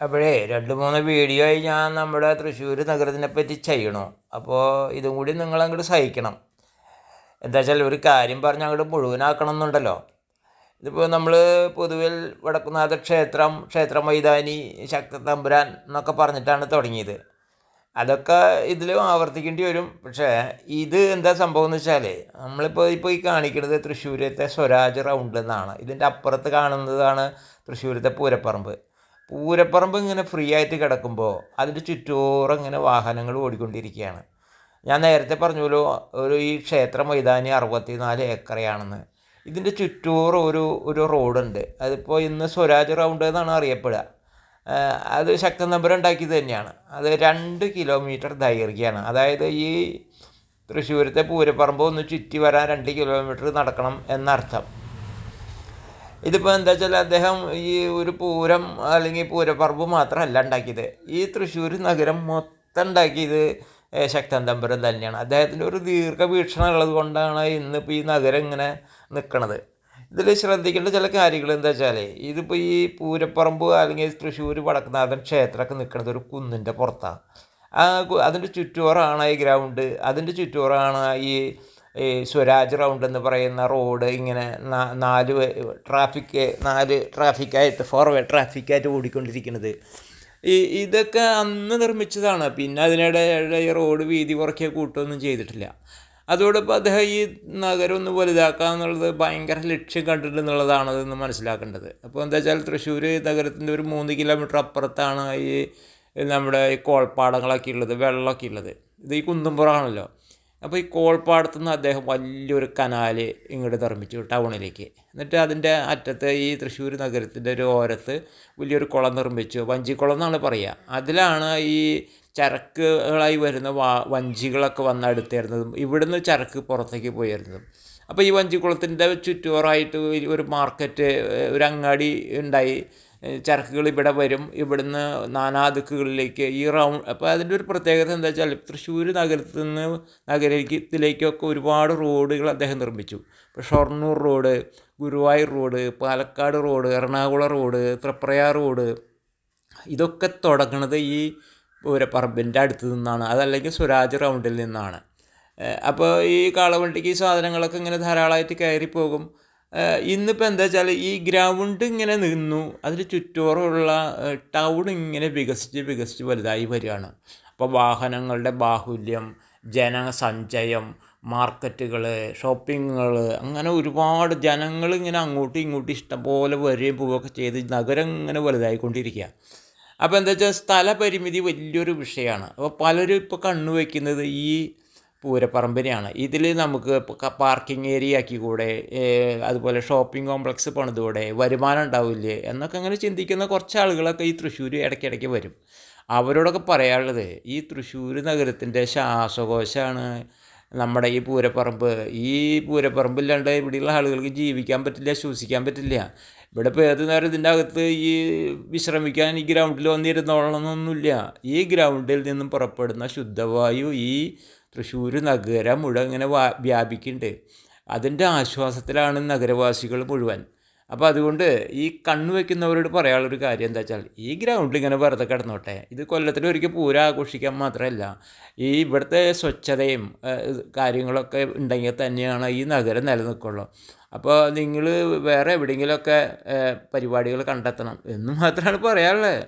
അപ്പോഴേ രണ്ട് മൂന്ന് വീഡിയോ ആയി ഞാൻ നമ്മുടെ തൃശ്ശൂർ നഗരത്തിനെ പറ്റി ചെയ്യണു. അപ്പോൾ ഇതും കൂടി നിങ്ങൾ അങ്ങോട്ട് സഹിക്കണം. എന്താ വെച്ചാൽ ഒരു കാര്യം പറഞ്ഞ് അങ്ങോട്ട് മുഴുവനാക്കണം എന്നുണ്ടല്ലോ ഇതിപ്പോൾ നമ്മൾ പൊതുവിൽ വടക്കുന്നാഥ ക്ഷേത്രം ക്ഷേത്ര മൈതാനി ശക്തി തമ്പുരാൻ എന്നൊക്കെ പറഞ്ഞിട്ടാണ് തുടങ്ങിയത്. അതൊക്കെ ഇതിലും ആവർത്തിക്കേണ്ടി വരും. പക്ഷേ ഇത് എന്താ സംഭവം എന്ന് വെച്ചാൽ നമ്മളിപ്പോൾ ഇപ്പോൾ ഈ കാണിക്കുന്നത് തൃശ്ശൂരത്തെ സ്വരാജ് റൗണ്ട് എന്നാണ്. ഇതിന്റെ അപ്പുറത്ത് കാണുന്നതാണ് തൃശ്ശൂരത്തെ പൂരപ്പറമ്പ്. പൂരപ്പറമ്പ് ഇങ്ങനെ ഫ്രീ ആയിട്ട് കിടക്കുമ്പോൾ അതിന്റെ ചുറ്റോറും ഇങ്ങനെ വാഹനങ്ങൾ ഓടിക്കൊണ്ടിരിക്കുകയാണ്. ഞാൻ നേരത്തെ പറഞ്ഞല്ലോ ഒരു ഈ ക്ഷേത്ര മൈതാനി അറുപത്തി നാല് ഏക്കറയാണെന്ന്. ഇതിന്റെ ചുറ്റോറും ഒരു ഒരു റോഡുണ്ട്. അതിപ്പോൾ ഇന്ന് സ്വരാജ് റൗണ്ട് എന്നാണ് അറിയപ്പെടുക. അത് ശക്തൻ നമ്പർ ഉണ്ടാക്കിയത് തന്നെയാണ്. അത് രണ്ട് കിലോമീറ്റർ ദൈർഘ്യമാണ് അതായത് ഈ തൃശ്ശൂരത്തെ പൂരപ്പറമ്പ് ഒന്ന് ചുറ്റി വരാൻ രണ്ട് കിലോമീറ്റർ നടക്കണം എന്നർത്ഥം. ഇതിപ്പോൾ എന്താ വെച്ചാൽ അദ്ദേഹം ഈ ഒരു പൂരം അല്ലെങ്കിൽ പൂരപ്പറമ്പ് മാത്രമല്ല ഉണ്ടാക്കിയത്. ഈ തൃശ്ശൂർ നഗരം മൊത്തം ഉണ്ടാക്കിയത് ശക്തൻ തമ്പുരൻ തന്നെയാണ്. അദ്ദേഹത്തിന്റെ ഒരു ദീർഘവീക്ഷണം ഉള്ളത് കൊണ്ടാണ് ഇന്നിപ്പോൾ ഈ നഗരം ഇങ്ങനെ നിൽക്കണത് ഇതിൽ ശ്രദ്ധിക്കേണ്ട ചില കാര്യങ്ങൾ എന്താ വെച്ചാൽ ഇതിപ്പോൾ ഈ പൂരപ്പറമ്പ് അല്ലെങ്കിൽ തൃശ്ശൂർ വടക്കുന്നാഥൻ ക്ഷേത്രമൊക്കെ നിൽക്കുന്നത് ഒരു കുന്നിന്റെ പുറത്താണ് ആ അതിന്റെ ചുറ്റോറാണ് ഈ ഗ്രൗണ്ട്. അതിന്റെ ചുറ്റോറാണ് ഈ ഈ സ്വരാജ് റൗണ്ട് എന്ന് പറയുന്ന റോഡ് ഇങ്ങനെ നാല് ട്രാഫിക് നാല് ട്രാഫിക്കായിട്ട് ഫോർവേഡ് ട്രാഫിക്കായിട്ട് ഓടിക്കൊണ്ടിരിക്കുന്നത് ഈ ഇതൊക്കെ അന്ന് നിർമ്മിച്ചതാണ്. പിന്നെ അതിനിടെ ഈ റോഡ് വീതി കുറയ്ക്കുക കൂട്ടൊന്നും ചെയ്തിട്ടില്ല. അതോടൊപ്പം അദ്ദേഹം ഈ നഗരം ഒന്ന് വലുതാക്കുക എന്നുള്ളത് ഭയങ്കര ലക്ഷ്യം കണ്ടിട്ടുണ്ടെന്നുള്ളതാണ് അതെന്ന് മനസ്സിലാക്കേണ്ടത്. അപ്പോൾ എന്താ വെച്ചാൽ തൃശ്ശൂർ നഗരത്തിന്റെ ഒരു മൂന്ന് കിലോമീറ്റർ അപ്പുറത്താണ് ഈ നമ്മുടെ ഈ കോൾപ്പാടങ്ങളൊക്കെ ഉള്ളത് വെള്ളമൊക്കെ ഉള്ളത്. ഇത് ഈ കുന്നുംപുറമാണല്ലോ അപ്പോൾ ഈ കോൾപ്പാടത്തു നിന്ന് അദ്ദേഹം വലിയൊരു കനാൽ ഇങ്ങോട്ട് നിർമ്മിച്ചു ടൗണിലേക്ക്. എന്നിട്ട് അതിന്റെ അറ്റത്ത് ഈ തൃശ്ശൂർ നഗരത്തിന്റെ ഒരു ഓരത്ത് വലിയൊരു കുളം നിർമ്മിച്ചു. വഞ്ചിക്കുളം എന്നാണ് പറയുക. അതിലാണ് ഈ ചരക്കുകളായി വരുന്ന വാ വഞ്ചികളൊക്കെ വന്ന് അടുത്തേരുന്നതും ഇവിടുന്ന് ചരക്ക് പുറത്തേക്ക് പോയിരുന്നതും. അപ്പോൾ ഈ വഞ്ചിക്കുളത്തിന്റെ ചുറ്റോറായിട്ട് ഒരു മാർക്കറ്റ് ഒരു അങ്ങാടി ഉണ്ടായി. ചരക്കുകൾ ഇവിടെ വരും. ഇവിടുന്ന് നാനാദിക്കുകളിലേക്ക് ഈ റൗണ്ട് അപ്പോൾ അതിന്റെ ഒരു പ്രത്യേകത എന്താ വെച്ചാൽ തൃശ്ശൂർ നഗരത്തിൽ നിന്ന് നഗരത്തിലേക്കൊക്കെ ഒരുപാട് റോഡുകൾ അദ്ദേഹം നിർമ്മിച്ചു. ഇപ്പോൾ Shoranur road Guruvayur road Palakkad road Ernakulam road Triprayar road ഇതൊക്കെ തുടങ്ങുന്നത് ഈ പൂരപ്പറമ്പിന്റെ അടുത്ത് നിന്നാണ്. അതല്ലെങ്കിൽ സ്വരാജ് റൗണ്ടിൽ നിന്നാണ്. അപ്പോൾ ഈ കാളവണ്ടിക്ക് ഈ സാധനങ്ങളൊക്കെ ഇങ്ങനെ ധാരാളമായിട്ട് കയറിപ്പോകും. ഇന്നിപ്പോൾ എന്താ വെച്ചാൽ ഈ ഗ്രൗണ്ട് ഇങ്ങനെ നിന്നു. അതിന് ചുറ്റോറുള്ള ടൗൺ ഇങ്ങനെ വികസിച്ച് വികസിച്ച് വലുതായി വരികയാണ്. അപ്പോൾ വാഹനങ്ങളുടെ ബാഹുല്യം ജനസഞ്ചയം മാർക്കറ്റുകൾ ഷോപ്പിങ്ങുകൾ അങ്ങനെ ഒരുപാട് ജനങ്ങൾ ഇങ്ങനെ അങ്ങോട്ടും ഇങ്ങോട്ടും ഇഷ്ടംപോലെ വരികയും പോവുകയൊക്കെ ചെയ്ത് നഗരം ഇങ്ങനെ വലുതായിക്കൊണ്ടിരിക്കുക. അപ്പോൾ എന്താ വെച്ചാൽ സ്ഥലപരിമിതി വലിയൊരു വിഷയമാണ്. അപ്പോൾ പലരും ഇപ്പോൾ കണ്ണു വയ്ക്കുന്നത് ഈ പൂരപ്പറമ്പിനെയാണ്. ഇതിൽ നമുക്ക് പാർക്കിംഗ് ഏരിയ ആക്കി കൂടെ അതുപോലെ ഷോപ്പിംഗ് കോംപ്ലക്സ് പണിതുകൂടെ വരുമാനം ഉണ്ടാവില്ലേ എന്നൊക്കെ അങ്ങനെ ചിന്തിക്കുന്ന കുറച്ച് ആളുകളൊക്കെ ഈ തൃശ്ശൂർ ഇടയ്ക്കിടയ്ക്ക് വരും. അവരോടൊക്കെ പറയാനുള്ളത് ഈ തൃശ്ശൂർ നഗരത്തിന്റെ ശ്വാസകോശമാണ് നമ്മുടെ ഈ പൂരപ്പറമ്പ്. ഈ പൂരപ്പറമ്പില്ലാണ്ട് ഇവിടെയുള്ള ആളുകൾക്ക് ജീവിക്കാൻ പറ്റില്ല ശ്വസിക്കാൻ പറ്റില്ല. ഇവിടെ ഇപ്പോൾ ഏത് നേരം ഇതിന്റെ അകത്ത് ഈ വിശ്രമിക്കാൻ ഈ ഗ്രൗണ്ടിൽ വന്നിരുന്നോളണമെന്നൊന്നുമില്ല ഈ ഗ്രൗണ്ടിൽ നിന്നും പുറപ്പെടുന്ന ശുദ്ധവായു ഈ തൃശ്ശൂർ നഗരം മുഴുവൻ ഇങ്ങനെ വാ വ്യാപിക്കുന്നുണ്ട്. അതിന്റെ ആശ്വാസത്തിലാണ് നഗരവാസികൾ മുഴുവൻ. അപ്പോൾ അതുകൊണ്ട് ഈ കണ്ണ് വയ്ക്കുന്നവരോട് പറയാനുള്ളൊരു കാര്യം എന്താ വെച്ചാൽ ഈ ഗ്രൗണ്ടിൽ ഇങ്ങനെ വെറുതെ കിടന്നോട്ടെ. ഇത് കൊല്ലത്തിൽ ഒരിക്കൽ പൂരം ആഘോഷിക്കാൻ മാത്രമല്ല ഈ ഇവിടുത്തെ സ്വച്ഛതയും കാര്യങ്ങളൊക്കെ ഉണ്ടെങ്കിൽ തന്നെയാണ് ഈ നഗരം നിലനിൽക്കുള്ളൂ. അപ്പോൾ നിങ്ങൾ വേറെ എവിടെയെങ്കിലുമൊക്കെ പരിപാടികൾ കണ്ടെത്തണം എന്ന് മാത്രമാണ് പറയാനുള്ളത്.